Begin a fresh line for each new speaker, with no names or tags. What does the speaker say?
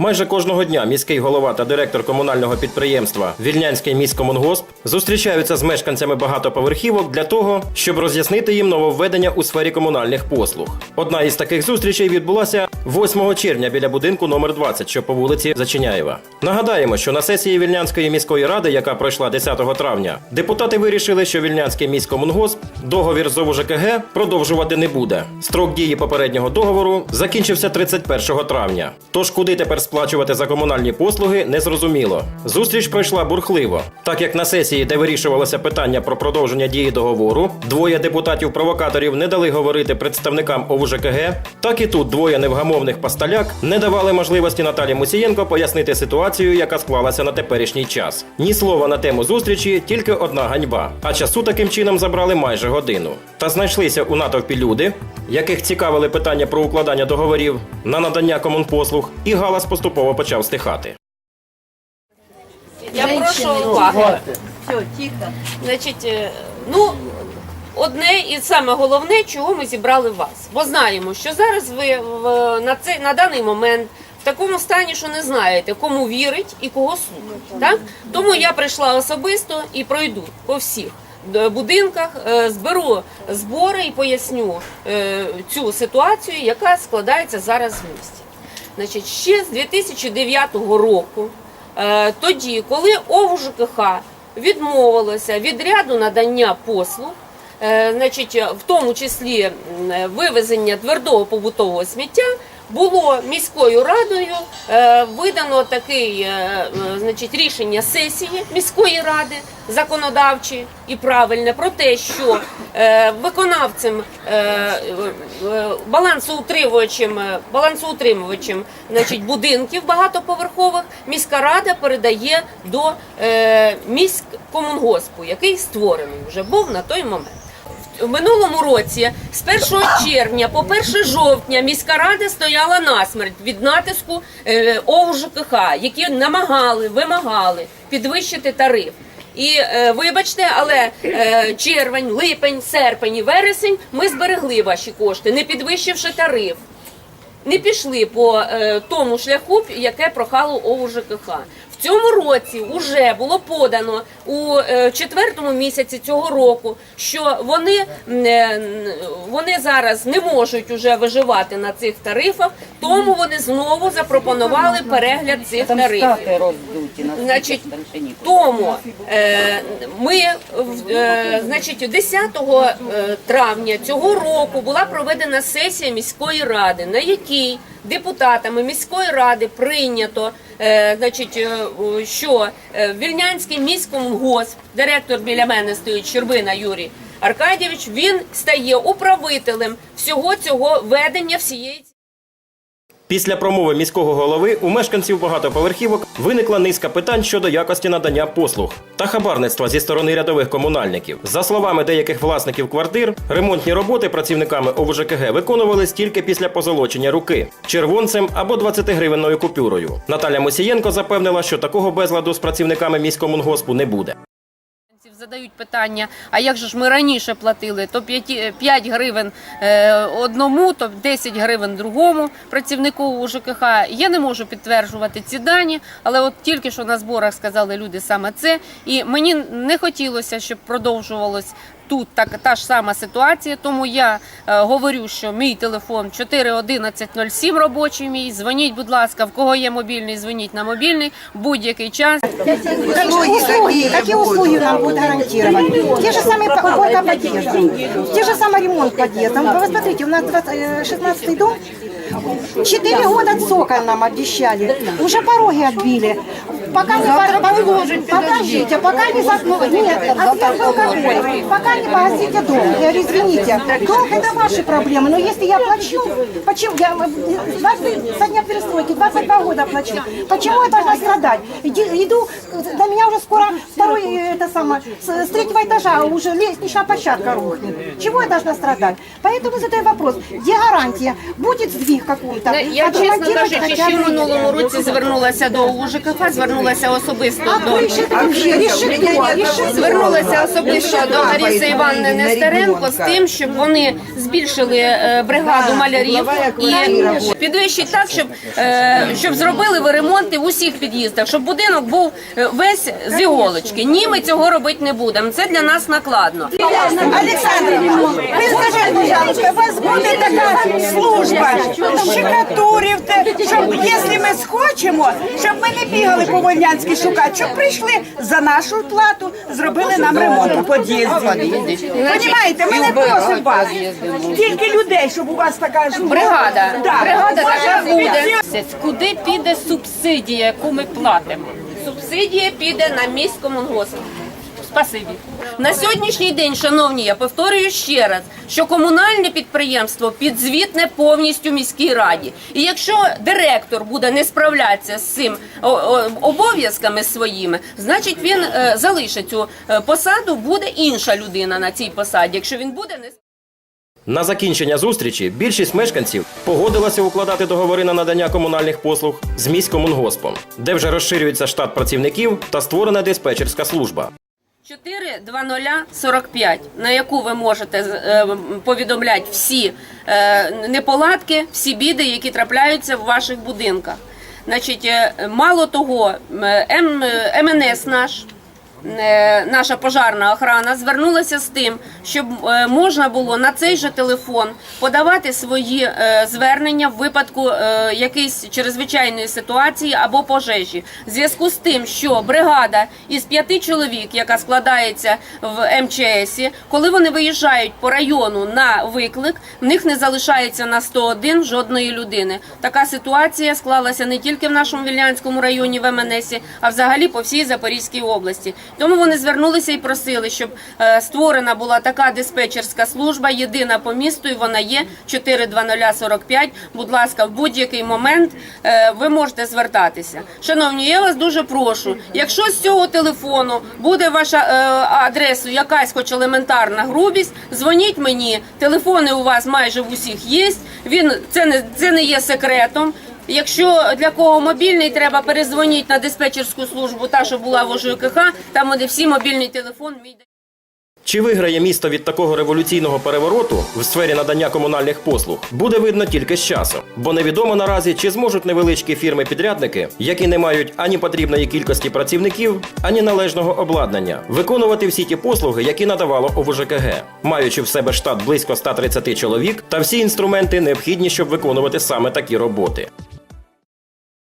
Майже кожного дня міський голова та директор комунального підприємства Вільнянський міськомунгосп зустрічаються з мешканцями багатоповерхівок для того, щоб роз'яснити їм нововведення у сфері комунальних послуг. Одна із таких зустрічей відбулася 8 червня біля будинку номер 20, що по вулиці Зачиняєва. Нагадаємо, що на сесії Вільнянської міської ради, яка пройшла 10 травня, депутати вирішили, що Вільнянський міськомунгосп договір з ОВЖКГ продовжувати не буде. Строк дії попереднього договору закінчився 31 травня. Тож куди тепер сплачувати за комунальні послуги, не зрозуміло. Зустріч пройшла бурхливо, так як на сесії, де вирішувалося питання про продовження дії договору, двоє депутатів-провокаторів не дали говорити представникам ОВЖКГ, так і тут двоє невгамовних пасталяк не давали можливості Наталі Мусієнко пояснити ситуацію, яка склалася на теперішній час. Ні слова на тему зустрічі, тільки одна ганьба. А часу таким чином забрали майже годину. Та знайшлися у натовпі люди, яких цікавили питання про укладання договорів на надання комунпослуг, і галас поступово почав стихати.
Я прошу уваги. Значить, е, ну, одне і саме головне, чого ми зібрали вас. Бо знаємо, що зараз ви в, на, цей, на даний момент в такому стані, що не знаєте, кому вірить і кого слухати. Так? Тому я прийшла особисто і пройду по всіх е, будинках, е, зберу збори і поясню е, цю ситуацію, яка складається зараз в місті. Значить, ще з 2009 року, тоді, коли ОВЖКХ відмовилося від ряду надання послуг, значить, в тому числі вивезення твердого побутового сміття, було міською радою е, видано таке е, е, значить, рішення сесії міської ради законодавчі і правильне про те, що е, виконавцем е, е, балансоутримувачем, е, балансоутримувачем значить, будинків багатоповерхових міська рада передає до е, міськкомунгоспу, який створений вже був на той момент. В минулому році з 1 червня по 1 жовтня міська рада стояла насмерть від натиску е, ОВЖКХ, які намагали, вимагали підвищити тариф. І е, вибачте, але е, червень, липень, серпень і вересень ми зберегли ваші кошти, не підвищивши тариф. Не пішли по е, тому шляху, яке прохало ОУЖКХ. В цьому році вже було подано у е, четвертому місяці цього року, що вони, е, вони зараз не можуть уже виживати на цих тарифах, тому вони знову запропонували перегляд цих тарифів. Значить, тому е, ми значить, 10 е, травня цього року була проведена сесія міської ради, на якій депутатами міської ради прийнято, е, значить, е, що е, Вільнянський міськомгосп, директор біля мене стоїть Щербина Юрій Аркадійович, він стає управителем всього цього ведення всієї.
Після промови міського голови у мешканців багатоповерхівок виникла низка питань щодо якості надання послуг та хабарництва зі сторони рядових комунальників. За словами деяких власників квартир, ремонтні роботи працівниками ОВЖКГ виконувались тільки після позолочення руки червонцем або 20-гривенною купюрою. Наталя Мосієнко запевнила, що такого безладу з працівниками міськомунгоспу не буде.
Задають питання, а як же ж ми раніше платили? То 5, 5 гривень е, одному, то 10 гривень другому працівнику у ЖКХ. Я не можу підтверджувати ці дані, але от тільки що на зборах сказали люди саме це. І мені не хотілося, щоб продовжувалось тут так, та ж сама ситуація. Тому я е, говорю, що мій телефон 41107 робочий мій. Дзвоніть, будь ласка, в кого є мобільний, дзвоніть на мобільний будь-який час.
услуги, какие услуги нам будут гарантировать? Те же самые по- уборка подъезда, те же самый ремонт подъезда. Вы посмотрите, у нас 16 дом, 4 года цоколь нам обещали, уже пороги отбили. Пока не по- подождите, пока не закроют, нет, отверг алкоголь, пока не погасите дом. Я говорю, извините, долг это ваши проблемы, но если я плачу, почему я э, 20, со дня перестройки 22 года плачу, почему я должна страдать? Иди- Иду, до меня уже скоро второй, э, это самое, с, с третьего этажа уже лестничная площадка рухнет. Чего я должна страдать? Поэтому задаю вопрос, где гарантия? Будет сдвиг какой-то?
Я чесно кажучи, ще в минулому році звернулася до УЖКХ, звернулася звернулася особисто до звернулася особисто до Лариси Івановни Нестеренко з тим, щоб вони збільшили е, бригаду малярів і підвищить так, щоб, е, щоб зробили ви ремонти в усіх під'їздах, щоб будинок був е, весь з іголочки. Ні, ми цього робити не будемо. Це для нас накладно.
Олександр, ви скажіть, пожалуйста, у вас буде така служба? Щекатурів, те, щоб якщо ми схочемо, щоб ми не бігали по Вольнянській шукати, щоб прийшли за нашу плату, зробили нам ремонт у під'їзді. Понімаєте, ми не просимо вас. Тільки людей, щоб у вас така ж
Бригада,
Да.
бригада така буде. Куди піде субсидія, яку ми платимо? Субсидія піде на міськомунгосп. Спасибі. На сьогоднішній день, шановні, я повторюю ще раз, що комунальне підприємство підзвітне повністю міській раді. І якщо директор буде не справлятися з цим обов'язками своїми, значить він е, залишить цю е, посаду, буде інша людина на цій посаді. Якщо він буде не
На закінчення зустрічі більшість мешканців погодилася укладати договори на надання комунальних послуг з міськомунгоспом, де вже розширюється штат працівників та створена диспетчерська служба.
42045, на яку ви можете е, повідомляти всі е, неполадки, всі біди, які трапляються в ваших будинках. Значить, е, мало того, МНС наш. Е, Наша пожарна охрана звернулася з тим, щоб е, можна було на цей же телефон подавати свої е, звернення в випадку якоїсь чрезвичайної ситуації або пожежі. В зв'язку з тим, що бригада із п'яти чоловік, яка складається в МЧС, коли вони виїжджають по району на виклик, в них не залишається на 101 жодної людини. Така ситуація склалася не тільки в нашому Вільнянському районі в МНС, а взагалі по всій Запорізькій області. Тому вони звернулися і просили, щоб е, створена була така диспетчерська служба, єдина по місту, і вона є 42045. Будь ласка, в будь-який момент е, ви можете звертатися. Шановні, я вас дуже прошу. Якщо з цього телефону буде ваша е, адреса якась, хоч елементарна грубість, дзвоніть мені. Телефони у вас майже в усіх є. Він це не це не є секретом. Якщо для кого мобільний, треба перезвоніть на диспетчерську службу, та що була в ОЖКХ, там де всі мобільний телефон.
Чи виграє місто від такого революційного перевороту в сфері надання комунальних послуг, буде видно тільки з часом, бо невідомо наразі, чи зможуть невеличкі фірми-підрядники, які не мають ані потрібної кількості працівників, ані належного обладнання, виконувати всі ті послуги, які надавало ОВЖКГ, маючи в себе штат близько 130 чоловік та всі інструменти необхідні, щоб виконувати саме такі роботи.